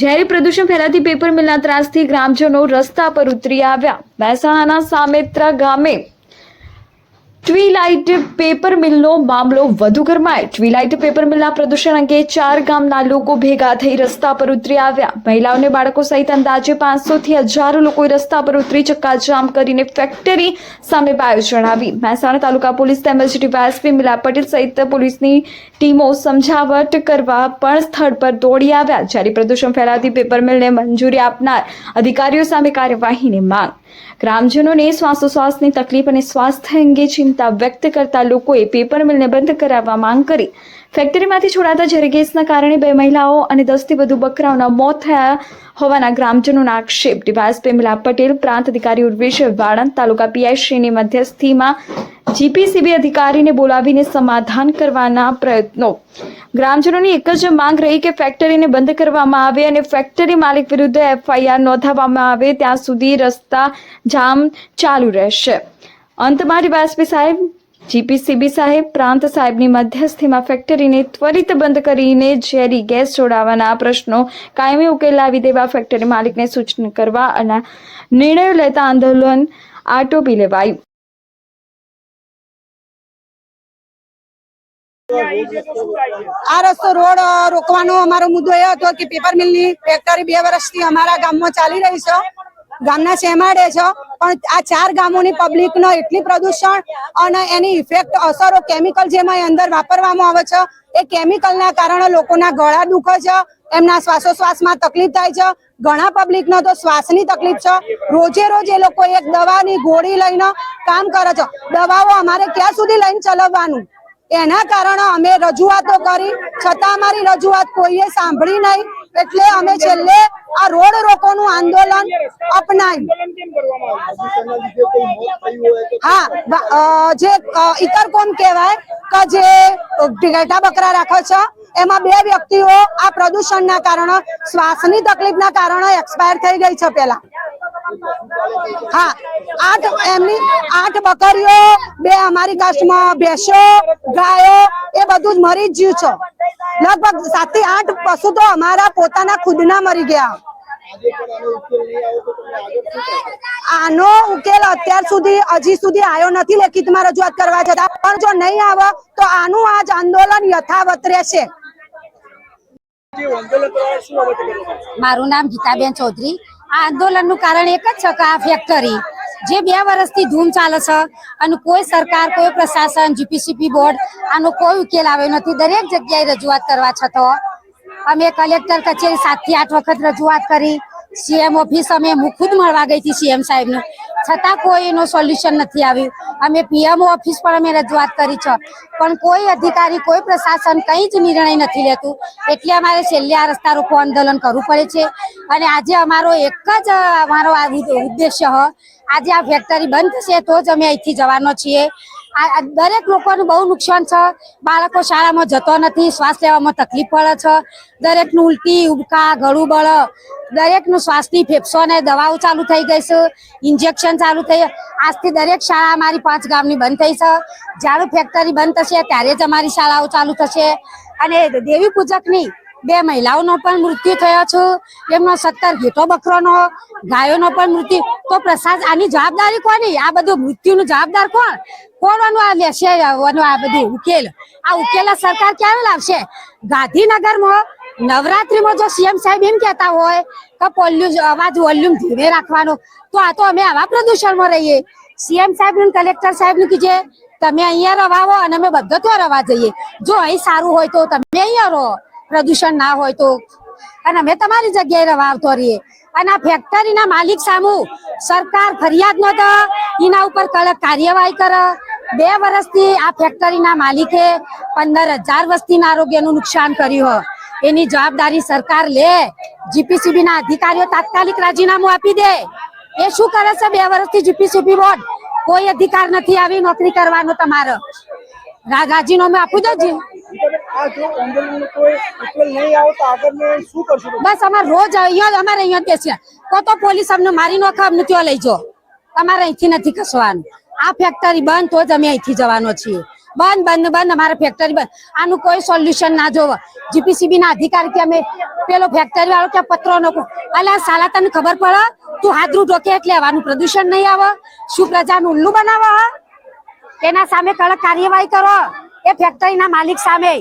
ઝેરી પ્રદૂષણ ફેલાતી પેપર મિલના ત્રાસથી ગ્રામજનો રસ્તા પર ઉતરી આવ્યા. મહેસાણાના સામેત્રા ગામે ટ્વીલાઇટ પેપર મિલનો મામલો વધુ ગરમાય. ટ્વીલાઇટ પેપર મિલના પ્રદૂષણ અંગે ચાર ગામના લોકો ભેગા થઈ રસ્તા પર ઉતરી આવ્યા. મહિલાઓને બાળકો સહિત અંદાજે પાંચસો થી હજારો લોકોએ રસ્તા પર ઉતરી ચક્કાજામ કરીને ફેક્ટરી સામે બાયો ચડાવી મહેસાણા તાલુકા પોલીસ તેમજ ડીવાયએસપી મિલા પટેલ સહિત પોલીસની ટીમો સમજાવટ કરવા પણ સ્થળ પર દોડી આવ્યા. જ્યારે પ્રદૂષણ ફેલાતી પેપર મિલને મંજૂરી આપનાર અધિકારીઓ સામે કાર્યવાહીની માંગ. ગ્રામજનોને શ્વાસોશ્વાસની તકલીફ અને સ્વાસ્થ્ય અંગે ચિંતા વ્યક્ત કરતા લોકોએ પેપર મિલને બંધ કરાવવા માંગ કરી. ફેક્ટરીમાંથી છોડાતા ઝેરી ગેસના કારણે બે મહિલાઓ અને દસથી વધુ બકરાઓના મોત થયા હોવાના ગ્રામજનોના આક્ષેપ. ડીવાયએસપી મિલા પટેલ, પ્રાંત અધિકારી ઉર્વેશ વાળંદ, તાલુકા પીઆઈશ્રીની મધ્યસ્થીમાં જીપીસીબી અધિકારીને બોલાવીને સમાધાન કરવાના પ્રયત્નો. ગ્રામજનોની એક જ માંગ રહી કે ફેક્ટરીને બંધ કરવામાં આવે અને ફેક્ટરી માલિક વિરુદ્ધ એફઆઈઆર નોંધાવવામાં આવે, ત્યાં સુધી રસ્તા જામ ચાલુ રહેશે. અંતમાં ડીવાયએસપી સાહેબ જીપીસીબી સાહેબ, પ્રાંત સાહેબની મધ્યસ્થીમાં ફેક્ટરીને ત્વરિત બંધ કરીને ઝેરી ગેસ છોડાવવાના પ્રશ્નો કાયમી ઉકેલ લાવી દેવા ફેક્ટરી માલિકને સૂચના કરવા અને નિર્ણયો લેતા આંદોલન આટોપી લેવાયું. આ રસ્તો રોડ રોકવાનો અમારો મુદ્દો એ હતો કે પેપર મિલની ફેક્ટરી બે વર્ષથી અમારા ગામમાં ચાલી રહી છે. ગામના શેમાડે છે. પણ આ ચાર ગામોની પબ્લિકનો એટલી પ્રદૂષણ અને એની ઇફેક્ટ અસરો કેમિકલ જેમાં અંદર વાપરવામાં આવે છે. એ કેમિકલના કારણે લોકોના ગળા દુખે છે, એમના શ્વાસોશ્વાસમાં તકલીફ થાય છે. ઘણા પબ્લિકનો તો શ્વાસની તકલીફ છે. રોજે રોજ એ લોકો એક દવાની ગોળી લઈને કામ કરે છે. દવાઓ અમારે ક્યાં સુધી લઈને ચલાવવાનું? એના કારણે અમે રજૂઆતો કરી. છતાં અમારી રજૂઆત કોઈએ સાંભળી નહીં. એટલે અમે છેલ્લે આ રોડ રોકોનું આંદોલન અપનાવ્યું. હા જે ઇતરકોમ ઇતર કહેવાય કે જે ઘેટા બકરા રાખે છે એમાં બે વ્યક્તિઓ આ પ્રદૂષણના કારણે શ્વાસની તકલીફના કારણે એક્સપાયર થઈ ગઈ છે પેલા હા આઠ એમની આઠ બકરીઓ બે અમારી કાસ્ટમાં ભેંસો ગાયો એ બધું જ મરી જ ગયું છે. લગભગ સાતથી આઠ પશુ તો અમારા પોતાના ખુદના મરી ગયા. આનો ઉકેલ અત્યાર સુધી, હજી સુધી આવ્યો નથી લેખિતમાં રજૂઆત કરવા જતા. પણ જો નહીં આવે, તો આનું આજ આંદોલન યથાવત રહેશે. મારું નામ ગીતાબેન ચૌધરી. આ આંદોલનનું કારણ એક જ છે કે આ ફેક્ટરી જે બે વર્ષથી ધૂમ ચાલે છે અને કોઈ સરકાર, કોઈ પ્રશાસન જીપીસીપી બોર્ડ આનો કોઈ ઉકેલ આવ્યો નથી. દરેક જગ્યાએ રજૂઆત કરવા છતાં અમે કલેક્ટર કચેરી સાતથી આઠ વખત રજૂઆત કરી. સીએમ ઓફિસ અમે હું ખુદ મળવા ગઈ હતી સીએમ સાહેબને. છતાં કોઈ એનું સોલ્યુશન નથી આવ્યું. અમે પીએમઓ ઓફિસ પણ અમે રજૂઆત કરી છે. પણ કોઈ અધિકારી, કોઈ પ્રશાસન કંઈ જ નિર્ણય નથી લેતું. એટલે અમારે છેલ્લે આ રસ્તા રોકો આંદોલન કરવું પડે છે. અને આજે અમારો એક જ અમારો આ ઉદ્દેશ્ય આજે આ ફેક્ટરી બંધ થશે તો જ અમે અહીંથી જવાનો છીએ. દરેક લોકોનું બહુ નુકસાન છે. બાળકો શાળામાં જતો નથી, શ્વાસ લેવામાં તકલીફ પડે છે. દરેકનું ઉલટી, ઉબકા, ગળું બળ, દરેકનું શ્વાસની ફેફસોને દવાઓ ચાલુ થઈ ગઈ છે, ઇન્જેક્શન ચાલુ થઈ આજથી દરેક શાળા અમારી પાંચ ગામની બંધ થઈ છે. જ્યારે ફેક્ટરી બંધ થશે, ત્યારે જ અમારી શાળાઓ ચાલુ થશે. અને દેવી પૂજકની બે મહિલાઓનો પણ મૃત્યુ થયો છે. એમનો સત્તર ઘેટો બકરોનો, ગાયોનો પણ મૃત્યુ. તો પ્રસાદ, આની જવાબદારી કોની? આ બધું મૃત્યુનું જવાબદાર કોણ? કોણ આ લેશે આ બધું ઉકેલ? આ ઉકેલ સરકાર ક્યારે લાવશે? ગાંધીનગરમાં નવરાત્રીમાં જો સીએમ સાહેબ એમ કહેતા હોય કે પોલ્યુ અવાજ વોલ્યુમ ધીરે રાખવાનો, તો આ તો અમે આવા પ્રદૂષણમાં રહીએ. સીએમ સાહેબ ને કલેક્ટર સાહેબ ને કીજે, તમે અહીંયા રવાવો અને અમે બધો ત્યાં રવા જઈએ. જો અહીં સારું હોય તો તમે અહીંયા રહો. પ્રદૂષણ ના હોય તો. અને અમે તમારી જગ્યાએ રવા આવતો રહીએ. અને આ ફેક્ટરીના માલિક સામુ સરકાર ફરિયાદ ન તો એના ઉપર કડક કાર્યવાહી કરે. બે વર્ષથી આ ફેક્ટરીના માલિકે પંદર હજાર વસ્તીના આરોગ્યનું નુકસાન કર્યું એની જવાબદારી સરકાર લે. જીપીસીબી ના અધિકારીઓ તાત્કાલિક રાજીનામું આપી દે. એ શું કરે છે? બે વર્ષથી જીપીસીબી બોર્ડ. કોઈ અધિકાર નથી આવી નોકરી કરવાનો તમારો. રાજીનામું આપી દેજે. જો બસ અમારે અહીંયા અમારે અહીંયા તો પોલીસ અમને મારી નોખે, અમને ત્યાં લઈ જાઓ? અમારે અહીંથી નથી ખસવાનું આ ફેક્ટરી બંધ, તો જ અમે અહીંથી જવાનો છીએ. બંધ બંધ બંધ, અમારે ફેક્ટરી બંધ. આનું કોઈ સોલ્યુશન ના જોવો. જીપીસીબી ના અધિકારી કે અમે પેલો ફેક્ટરી વાળો કે પત્રો નો અલા, સાલા, તને ખબર પડે? તું હાથરું ઢોકે એટલે હવાનું પ્રદૂષણ નહીં આવે. શું પ્રજાનું ઉલ્લુ બનાવો એના સામે કડક કાર્યવાહી કરો. એ ફેક્ટરીના માલિક સામે.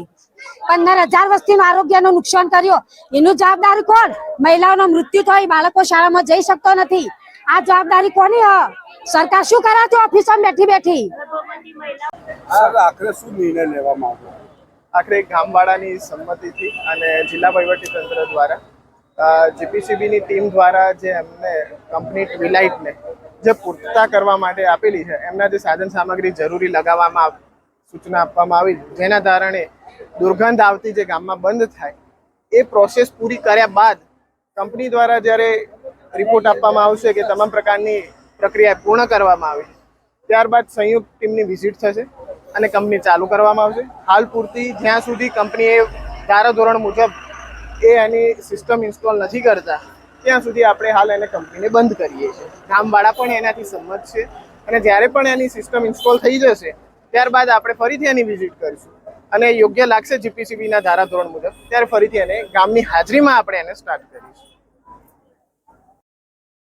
પંદર હજાર વસ્તીનું આરોગ્યનું નુકસાન કર્યું. એનું જવાબદારી કોણ? મહિલાઓનો મૃત્યુ થઈ બાળકો શાળામાં જઈ શકતો નથી. આ જવાબદારી કોની હ? સરકાર શું કરે છે ઓફિસમાં બેઠી બેઠી? આખરે શું નિર્ણય લેવા માંગો આખરે ગામવાળાની સંમતિથી અને જિલ્લા વહીવટીતંત્ર દ્વારા જીપીસીબીની ટીમ દ્વારા જે એમને કંપની ટ્વિલાઇટને જે પૂર્તતા કરવા માટે આપેલી છે એમના જે સાધન સામગ્રી જરૂરી લગાવવામાં સૂચના આપવામાં આવી જેના કારણે દુર્ગંધ આવતી જે ગામમાં બંધ થાય, એ પ્રોસેસ પૂરી કર્યા બાદ કંપની દ્વારા જ્યારે રિપોર્ટ આપવામાં આવશે કે તમામ પ્રકારની પ્રક્રિયા પૂર્ણ કરવામાં આવી, ત્યારબાદ સંયુક્ત ટીમની વિઝિટ થશે અને કંપની ચાલુ કરવામાં આવશે. હાલ પૂરતી જ્યાં સુધી કંપનીએ ધારાધોરણ મુજબ એ એની સિસ્ટમ ઇન્સ્ટોલ નથી કરતા, ત્યાં સુધી આપણે હાલ એને કંપનીને બંધ કરીએ છીએ. ગામવાળા પણ એનાથી સંમત છે અને જ્યારે પણ એની સિસ્ટમ ઇન્સ્ટોલ થઈ જશે, ત્યારબાદ આપણે ફરીથી એની વિઝિટ કરીશું. અને યોગ્ય લાગશે જીપીસીબીના ધારાધોરણ મુજબ. ત્યારે ફરીથી એને ગામની હાજરીમાં આપણે એને સ્ટાર્ટ કરીશું.